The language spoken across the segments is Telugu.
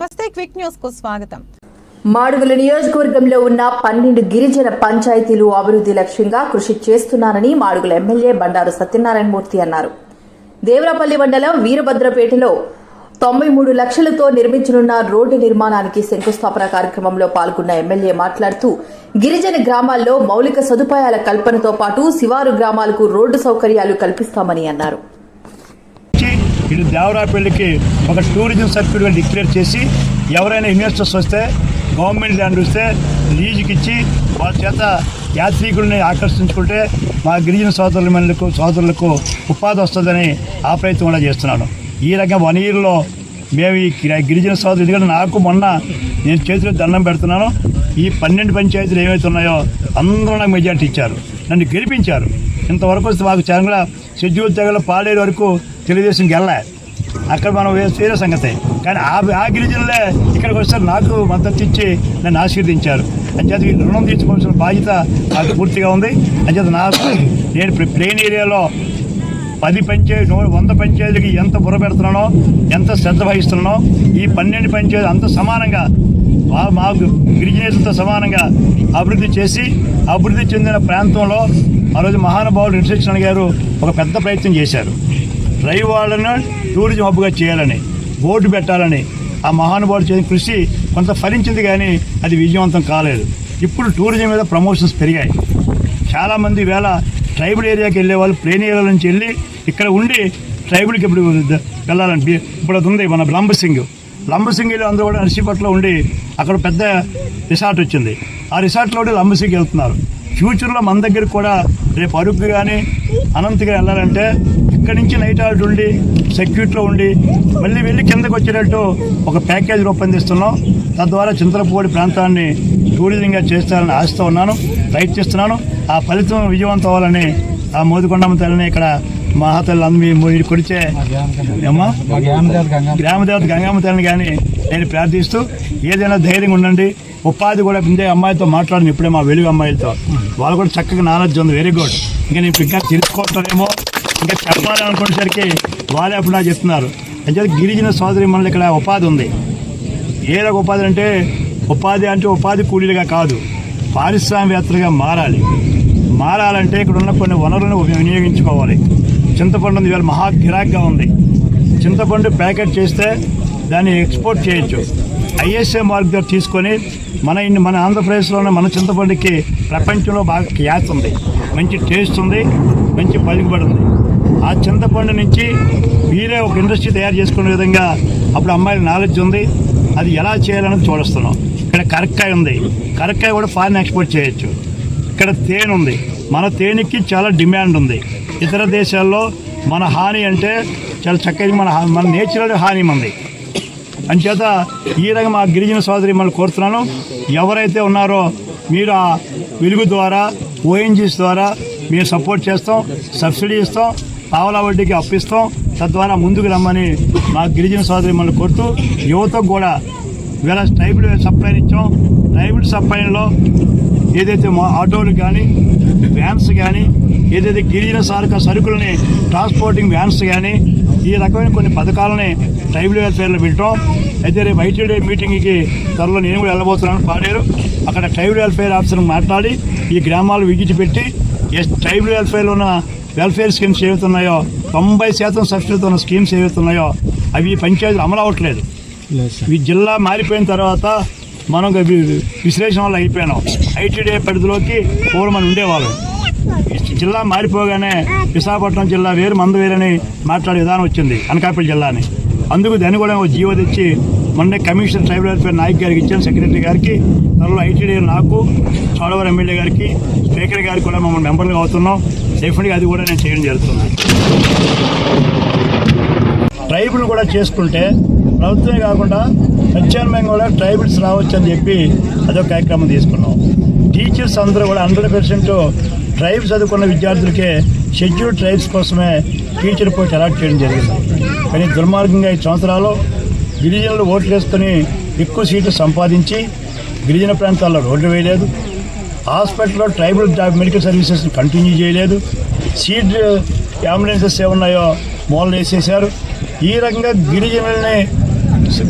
నమస్తే క్విక్ న్యూస్కు స్వాగతం. మాడుగుల నియోజకవర్గంలో ఉన్న పన్నెండు గిరిజన పంచాయతీలు అభివృద్ధి లక్ష్యంగా కృషి చేస్తున్నానని మాడుగుల ఎమ్మెల్యే బండారు సత్యనారాయణమూర్తి అన్నారు. దేవరాపల్లి మండలం వీరభద్రపేటలో తొంభై మూడు లక్షలతో నిర్మించనున్న రోడ్డు నిర్మాణానికి శంకుస్థాపన కార్యక్రమంలో పాల్గొన్న ఎమ్మెల్యే మాట్లాడుతూ గిరిజన గ్రామాల్లో మౌలిక సదుపాయాల కల్పనతో పాటు శివారు గ్రామాలకు రోడ్డు సౌకర్యాలు కల్పిస్తామని అన్నారు. ఇటు దేవరాపల్లికి ఒక టూరిజం సర్క్యూట్గా డిక్లేర్ చేసి ఎవరైనా ఇన్వెస్టర్స్ వస్తే గవర్నమెంట్ ల్యాండ్ వస్తే లీజుకి ఇచ్చి వాళ్ళ చేత యాత్రికుల్ని ఆకర్షించుకుంటే మా గిరిజన సోదరులకు సోదరులకు ఉపాధి వస్తుందని ఆ ప్రయత్నం కూడా చేస్తున్నాను. ఈ రకంగా వన్ ఇయర్లో మేము ఈ గిరిజన సోదరులు ఎందుకంటే నాకు మొన్న నేను చేతిలో దండం పెడుతున్నాను. ఈ పన్నెండు పంచాయతీలు ఏవైతే ఉన్నాయో అందరూ నాకు మెజార్టీ ఇచ్చారు. నన్ను గెలిపించారు. ఇంతవరకు వస్తే మాకు చాలా షెడ్యూల్ తెగల పాడేరు వరకు తెలుగుదేశం గెల్లా. అక్కడ మనం వేరే సంగతి. కానీ ఆ ఆ గిరిజనులే ఇక్కడికి వస్తే నాకు మద్దతు ఇచ్చి నన్ను ఆశీర్వదించారు. అంచేత ఈ రుణం తీసుకోవాల్సిన బాధ్యత నాకు పూర్తిగా ఉంది. అంచేత నా నేను ప్లెయిన్ ఏరియాలో పది పంచాయతీ నూ- వంద పంచాయతీలకి ఎంత బుర్ర పెడుతున్నానో ఎంత శ్రద్ధ వహిస్తున్నానో ఈ పన్నెండు పంచాయతీ అంత సమానంగా మా- మా గిరిజనేతలతో సమానంగా అభివృద్ధి చేసి అభివృద్ధి చెందిన ప్రాంతంలో ఆ రోజు మహానుభావుడు రిసెప్షన్ గారు ఒక పెద్ద ప్రయత్నం చేశారు. డ్రైవ్ వాళ్ళను టూరిజం హబ్గా చేయాలని బోర్డు పెట్టాలని ఆ మహానుభావుడు చేసిన కృషి కొంత ఫలించింది కానీ అది విజయవంతం కాలేదు. ఇప్పుడు టూరిజం మీద ప్రమోషన్స్ పెరిగాయి. చాలామంది వేళ ట్రైబల్ ఏరియాకి వెళ్ళే వాళ్ళు ప్లేన్ ఏరియా నుంచి వెళ్ళి ఇక్కడ ఉండి ట్రైబుల్కి ఇప్పుడు వెళ్ళాలని ఇప్పుడు అది ఉంది మన లంబసింగ్. లంబసింగిలో అందరూ కూడా నర్సీపట్లో ఉండి అక్కడ పెద్ద రిసార్ట్ వచ్చింది. ఆ రిసార్ట్లో ఉండి లంబసింగ్ వెళ్తున్నారు. ఫ్యూచర్లో మన దగ్గర కూడా రేపు అరుకు కానీ అనంతగా వెళ్ళాలంటే ఇక్కడి నుంచి నైట్ హాల్ట్ ఉండి సెక్యూరిటీలో ఉండి మళ్ళీ వెళ్ళి కిందకు వచ్చేటట్టు ఒక ప్యాకేజ్ రూపొందిస్తున్నాం. తద్వారా చింతలపూడి ప్రాంతాన్ని టూరిజంగా చేస్తారని ఆశతో ఉన్నాను. ప్రయత్నిస్తున్నాను. ఆ ఫలితం విజయవంతం అవ్వాలని ఆ మోదికొండమ్మ తల్లిని ఇక్కడ మహాతల్లి అందు మీరు కొడిచే అమ్మా గ్రామదేవత గంగమ్మ. తల్లిని కానీ నేను ప్రార్థిస్తూ ఏదైనా ధైర్యంగా ఉండండి. ఉపాధి కూడా ఇందే అమ్మాయితో మాట్లాడింది ఇప్పుడే మా వెలుగు అమ్మాయిలతో. వాళ్ళు కూడా చక్కగా నాలెడ్జ్ ఉంది. వెరీ గుడ్ ఇంకా నేను ఇంకా తెలుసుకోవట్లేమో ఇంకా చెప్పాలి అనుకునేసరికి వాళ్ళే అప్పుడు నాకు చెప్తున్నారు. అంటే గిరిజన సోదరి మనకి ఇక్కడ ఉపాధి ఉంది. ఏ రకం ఉపాధి అంటే ఉపాధి అంటే ఉపాధి కూలీలుగా కాదు. పారిశ్రామికవేత్తలుగా మారాలి. మారాలంటే ఇక్కడ ఉన్న కొన్ని వనరులను వినియోగించుకోవాలి చింతపండు ఉంది. ఇవాళ మహా గిరాక్గా ఉంది. చింతపండు ప్యాకెట్ చేస్తే దాన్ని ఎక్స్పోర్ట్ చేయొచ్చు. ఐఎస్ఏ మార్క్ తీసుకొని మన ఇన్ని మన ఆంధ్రప్రదేశ్లోనే మన చింతపండుకి ప్రపంచంలో బాగా ఖ్యాతి ఉంది. మంచి టేస్ట్ ఉంది. మంచి పలుకుబడింది ఆ చింతపండు నుంచి మీరే ఒక ఇండస్ట్రీ తయారు చేసుకునే విధంగా అప్పుడు అమ్మాయిల నాలెడ్జ్ ఉంది. అది ఎలా చేయాలనేది చూడస్తున్నాం. ఇక్కడ కరక్కాయ ఉంది. కరక్కాయ కూడా ఫారిన్ ఎక్స్పోర్ట్ చేయొచ్చు. ఇక్కడ తేనె ఉంది. మన తేనెకి చాలా డిమాండ్ ఉంది. ఇతర దేశాల్లో మన హాని అంటే చాలా చక్కగా మన హా- మన నేచురల్ హాని ఉంది అంచేత ఈ రకం మా గిరిజన సోదరి మిమ్మల్ని కోరుతున్నాను. ఎవరైతే ఉన్నారో మీరు ఆ వెలుగు ద్వారా ఓఎన్జీస్ ద్వారా మీరు సపోర్ట్ చేస్తాం సబ్సిడీ ఇస్తాం పావలా వడ్డీకి అప్పిస్తాం తద్వారా ముందుకు రమ్మని మా గిరిజన సోదరి మిమ్మల్ని కోరుతూ యువతకు కూడా ఇవాళ ట్రైబుల్ సప్లై ఇచ్చాం. ట్రైబుల్ సప్లైలో ఏదైతే మా ఆటోలు కానీ వ్యాన్స్ కానీ ఏదైతే గిరిజన సారక సరుకులని ట్రాన్స్పోర్టింగ్ వ్యాన్స్ కానీ ఈ రకమైన కొన్ని పథకాలని ట్రైబల్ వెల్ఫేర్లో పెట్టాం అయితే రేపు ఐటీడీ మీటింగ్కి త్వరలో నేను కూడా వెళ్ళబోతున్నాను పాడేరు. అక్కడ ట్రైబల్ వెల్ఫేర్ ఆఫీసర్ మాట్లాడి ఈ గ్రామాలు విజిట్ పెట్టి ఎస్ ట్రైబల్ వెల్ఫేర్లో ఉన్న వెల్ఫేర్ స్కీమ్స్ ఏవైతున్నాయో తొంభై శాతం సబ్సిడీతో ఉన్న స్కీమ్స్ ఏవైతున్నాయో అవి పంచాయతీలు అమలు అవ్వట్లేదు ఈ జిల్లా మారిపోయిన తర్వాత మనం విశ్లేషణ వల్ల అయిపోయినాం. ఐటీడీ పరిధిలోకి పూర్వం ఉండేవాళ్ళం. జిల్లా మారిపోగానే విశాఖపట్నం జిల్లా వేరు మంద వేరని మాట్లాడే విధానం వచ్చింది అనకాపల్లి జిల్లాని. అందుకు దాన్ని కూడా ఒక జీవో తెచ్చి మొన్నే కమిషనర్ ట్రైబల్ వెల్ఫేర్ నాయక్ గారికి ఇచ్చాను సెక్రటరీ గారికి. త్వరలో ఐటీడీ నాకు చోడవరం ఎమ్మెల్యే గారికి స్పీకర్ గారికి కూడా మమ్మల్ని మెంబర్లుగా అవుతున్నాం. డెఫినెట్గా అది కూడా నేను చేయడం జరుగుతున్నాను ట్రైబుల్ కూడా చేసుకుంటే ప్రభుత్వమే కాకుండా ప్రత్యామ్నాయంగా కూడా ట్రైబుల్స్ రావచ్చు అని చెప్పి అదొక కార్యక్రమం తీసుకున్నాం. టీచర్స్ అందరూ కూడా హండ్రెడ్ పర్సెంట్ ట్రైబ్స్ చదువుకున్న విద్యార్థులకే షెడ్యూల్డ్ ట్రైబ్స్ కోసమే టీచర్ పోస్ట్ అలాట్ చేయడం జరిగింది. కానీ దుర్మార్గంగా ఈ సంవత్సరాలు గిరిజనులు ఓట్లు వేసుకొని ఎక్కువ సీట్లు సంపాదించి గిరిజన ప్రాంతాల్లో రోడ్లు వేయలేదు. హాస్పిటల్లో ట్రైబల్ మెడికల్ సర్వీసెస్ కంటిన్యూ చేయలేదు. సీడ్ అంబులెన్సెస్ ఏమున్నాయో మూలలు వేసేసారు ఈ రకంగా గిరిజనుల్ని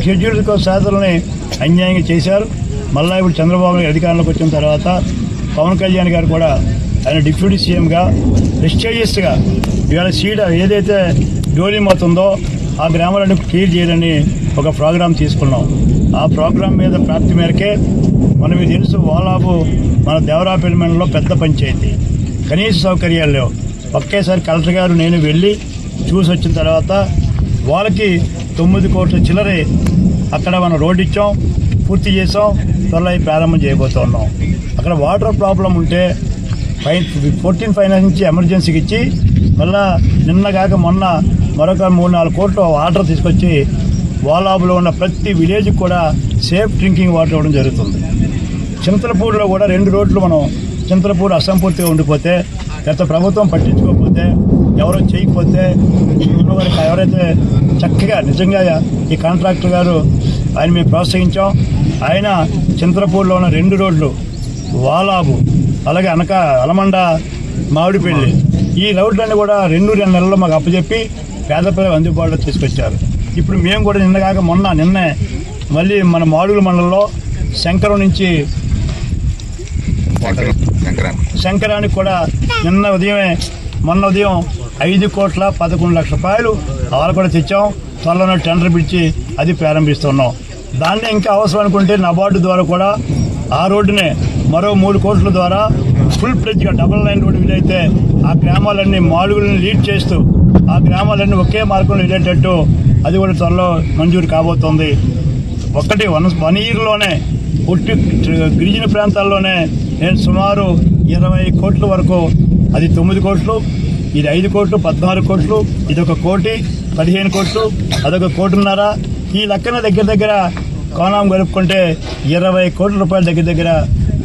షెడ్యూల్డ్ సోదరుల్ని అన్యాయంగా చేశారు. మళ్ళా ఇప్పుడు చంద్రబాబు నాయుడు అధికారంలోకి వచ్చిన తర్వాత పవన్ కళ్యాణ్ గారు కూడా ఆయన డిప్యూటీ సీఎంగా ప్రెస్టేజియస్గా ఇవాళ సీడ ఏదైతే డోలీ ఉందో ఆ గ్రామాలను క్లియర్ చేయాలని ఒక ప్రోగ్రాం తీసుకున్నాం. ఆ ప్రోగ్రాం మీద ప్రాప్తి మేరకే మనం మీకు తెలుసు వాలాబు మన దేవరాపల్లి మండలంలో పెద్ద పంచాయతీ. కనీస సౌకర్యాలు లేవు. ఒకేసారి కలెక్టర్ గారు నేను వెళ్ళి చూసి వచ్చిన తర్వాత వాళ్ళకి తొమ్మిది కోట్ల చిల్లరే అక్కడ మనం రోడ్ ఇచ్చాం పూర్తి చేసాం త్వరలో అవి ప్రారంభం చేయబోతున్నాం. అక్కడ వాటర్ ప్రాబ్లం ఉంటే ఫైన్ ఫోర్టీన్ ఫైనాన్స్ నుంచి ఎమర్జెన్సీకి ఇచ్చి మళ్ళా నిన్న కాక మొన్న మరొక మూడు నాలుగు కోట్లు వాటర్ తీసుకొచ్చి వాలాబులో ఉన్న ప్రతి విలేజ్కి కూడా సేఫ్ డ్రింకింగ్ వాటర్ ఇవ్వడం జరుగుతుంది. చింతలపూడిలో కూడా రెండు రోడ్లు మనం చింతలపూడి అసంపూర్తిగా ఉండిపోతే గత ప్రభుత్వం పట్టించుకోకపోతే ఎవరో చేయకపోతే ఉన్నవారికి ఎవరైతే చక్కగా నిజంగా ఈ కాంట్రాక్టర్ గారు ఆయన మేము ప్రోత్సహించాం. ఆయన చింతలపూడిలో ఉన్న రెండు రోడ్లు వాలాబు అలాగే అనక అలమండ మామిడిపల్లి ఈ రోడ్లన్నీ కూడా రెండు రెండు నెలల్లో మాకు అప్పచెప్పి పేద ప్రజలకు అందుబాటులో తీసుకొచ్చారు. ఇప్పుడు మేము కూడా నిన్న కాక మొన్న నిన్నే మళ్ళీ మన మాడుగుల మండలంలో శంకరం నుంచి శంకరానికి కూడా నిన్న ఉదయమే మొన్న ఉదయం ఐదు కోట్ల పదకొండు లక్షల రూపాయలు వాళ్ళు కూడా తెచ్చాం. త్వరలోనే టెండర్ పిలిచి అది ప్రారంభిస్తున్నాం. దాన్ని ఇంకా అవసరం అనుకుంటే నబార్డు ద్వారా కూడా ఆ రోడ్డునే మరో మూడు కోట్ల ద్వారా ఫుల్ ఫ్లెడ్జ్గా డబుల్ లైన్ రోడ్డు వీలైతే ఆ గ్రామాలన్నీ మాలుగులను లీడ్ చేస్తూ ఆ గ్రామాలన్నీ ఒకే మార్గంలో వెళ్ళేటట్టు అది కూడా త్వరలో మంజూరు కాబోతోంది. ఒకటి వన్ వన్ ఇయర్లోనే పుట్టి గిరిజన ప్రాంతాల్లోనే నేను సుమారు ఇరవై కోట్ల వరకు అది తొమ్మిది కోట్లు ఇది ఐదు కోట్లు పద్నాలుగు కోట్లు ఇది ఒక కోటి పదిహేను కోట్లు అదొక కోటిన్నర. ఈ లెక్కన దగ్గర దగ్గర కోణం గలుపుకుంటే ఇరవై కోట్ల రూపాయల దగ్గర దగ్గర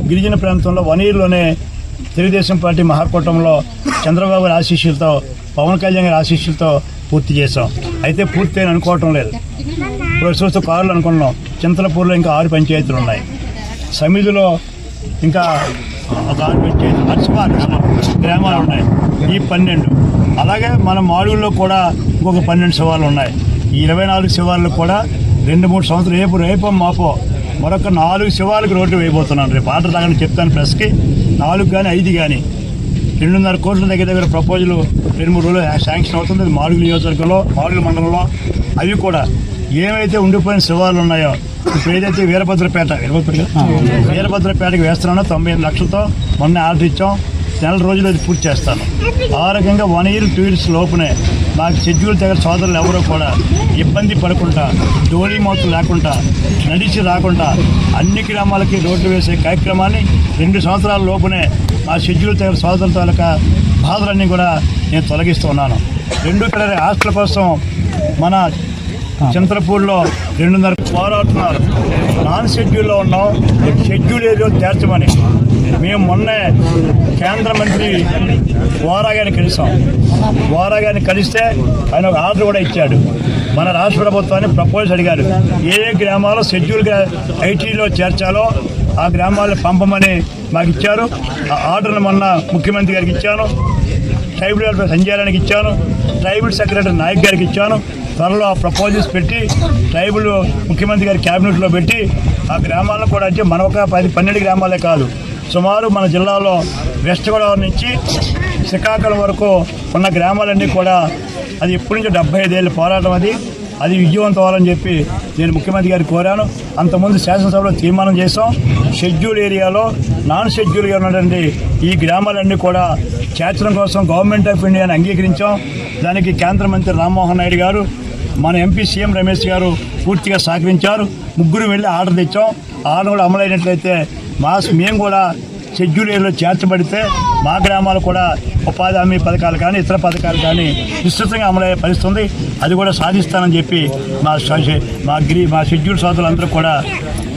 గిరిజన ప్రాంతంలో వన్ ఇయర్లోనే తెలుగుదేశం పార్టీ మహాకూటంలో చంద్రబాబు గారి ఆశీస్సులతో పవన్ కళ్యాణ్ గారి ఆశీస్సులతో పూర్తి చేసాం అయితే పూర్తి అని అనుకోవటం లేదు. ఇప్పుడు చూస్తే కారులు అనుకున్నాం. చింతలపూర్లో ఇంకా ఆరు పంచాయతీలు ఉన్నాయి. సమిధిలో ఇంకా ఒక ఆరు పంచాయతీలు గ్రామాలు ఉన్నాయి. ఈ పన్నెండు. అలాగే మన మాడుగుల్లో కూడా ఇంకొక పన్నెండు శివాలు ఉన్నాయి. ఈ ఇరవై నాలుగు శివార్లు కూడా రెండు మూడు సంవత్సరాలు రేపు రేపో మాపో. మరొక నాలుగు శివాలకు రోడ్డు వేయబోతున్నాను. రేపు ఆర్డర్ దాకా చెప్తాను ప్రెస్కి. నాలుగు కానీ ఐదు కానీ. రెండున్నర కోట్ల దగ్గర దగ్గర ప్రపోజల్ రెండు మూడు రోజులు శాంక్షన్ అవుతుంది. అది మాడుగుల నియోజకవర్గంలో మాడుగుల మండలంలో. అవి కూడా ఏమైతే ఉండిపోయిన శివాలు ఉన్నాయో ఇప్పుడు ఏదైతే వీరభద్రపేట వీరభద్రపేట వీరభద్రపేటకి వేస్తున్నానో తొంభై లక్షలతో మొన్న ఆర్డర్ ఇచ్చాం. నెల రోజులు అది పూర్తి చేస్తాను. ఆ రకంగా వన్ ఇయర్ టూ ఇయర్స్ లోపునే నాకు షెడ్యూల్ దగ్గర సోదరులు ఎవరో కూడా ఇబ్బంది పడకుండా డోలీ మౌతు లేకుండా నడిచి రాకుండా అన్ని గ్రామాలకి రోడ్లు వేసే కార్యక్రమాన్ని రెండు సంవత్సరాల లోపునే ఆ షెడ్యూల్ దగ్గర సోదరుల తాలూకా బాధలన్నీ కూడా నేను తొలగిస్తున్నాను రెండు ఇక్కడ హాస్టల్ కోసం మన చింతలపూడిలో రెండున్నర పోరాడుతున్నారు. నాన్ షెడ్యూల్లో ఉన్నాం. షెడ్యూల్ ఏదో చేర్చమని. మేము మొన్నే కేంద్ర మంత్రి వారా గారిని కలిసాం. వారా గారిని కలిస్తే ఆయన ఒక ఆర్డర్ కూడా ఇచ్చాడు. మన రాష్ట్ర ప్రభుత్వాన్ని ప్రపోజల్ అడిగారు. ఏ ఏ గ్రామాల్లో షెడ్యూల్గా ఐటీలో చేర్చాలో ఆ గ్రామాలను పంపమని మాకు ఇచ్చారు. ఆ ఆర్డర్ని మొన్న ముఖ్యమంత్రి గారికి ఇచ్చాను. ట్రైబల్ వెల్ఫేర్ సంజయానికి ఇచ్చాను. ట్రైబల్ సెక్రటరీ నాయక్ గారికి ఇచ్చాను. త్వరలో ఆ ప్రపోజల్స్ పెట్టి ట్రైబల్ ముఖ్యమంత్రి గారి క్యాబినెట్లో పెట్టి ఆ గ్రామాలను కూడా అంటే మన ఒక పది పన్నెండు గ్రామాలే కాదు. సుమారు మన జిల్లాలో వెస్ట్ గోదావరి నుంచి శ్రీకాకుళం వరకు ఉన్న గ్రామాలన్నీ కూడా అది ఎప్పటి నుంచో డెబ్బై ఐదేళ్ళ పోరాటం అది. అది విజయవంతం అవ్వాలని చెప్పి నేను ముఖ్యమంత్రి గారికి కోరాను. అంతకుముందు శాసనసభలో తీర్మానం చేశాం. షెడ్యూల్ ఏరియాలో నాన్ షెడ్యూల్గా ఉన్నటువంటి ఈ గ్రామాలన్నీ కూడా చేర్చడం కోసం గవర్నమెంట్ ఆఫ్ ఇండియాని అంగీకరించాం. దానికి కేంద్ర మంత్రి రామ్మోహన్ నాయుడు గారు మన ఎంపీ సీఎం రమేష్ గారు పూర్తిగా సహకరించారు. ముగ్గురు వెళ్ళి ఆర్డర్ తెచ్చాం. ఆర్డర్ కూడా అమలైనట్లయితే మా మేము కూడా షెడ్యూల్ ఏరియాలో చేర్చబడితే మా గ్రామాలు కూడా ఉపాధి హామీ పథకాలు కానీ ఇతర పథకాలు కానీ విస్తృతంగా అమలయ్యే పరిస్థితి ఉంది అది కూడా సాధిస్తానని చెప్పి మా మా గిరి మా షెడ్యూల్ సోదరులందరూ కూడా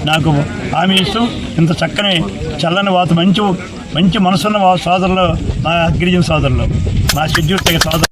నాకు హామీ ఇస్తూ ఇంత చక్కని చల్లని వాత మంచి మంచి మనసున్న సోదరులు మా గిరిజన సోదరులు మా షెడ్యూల్ తెగ సోదరులు.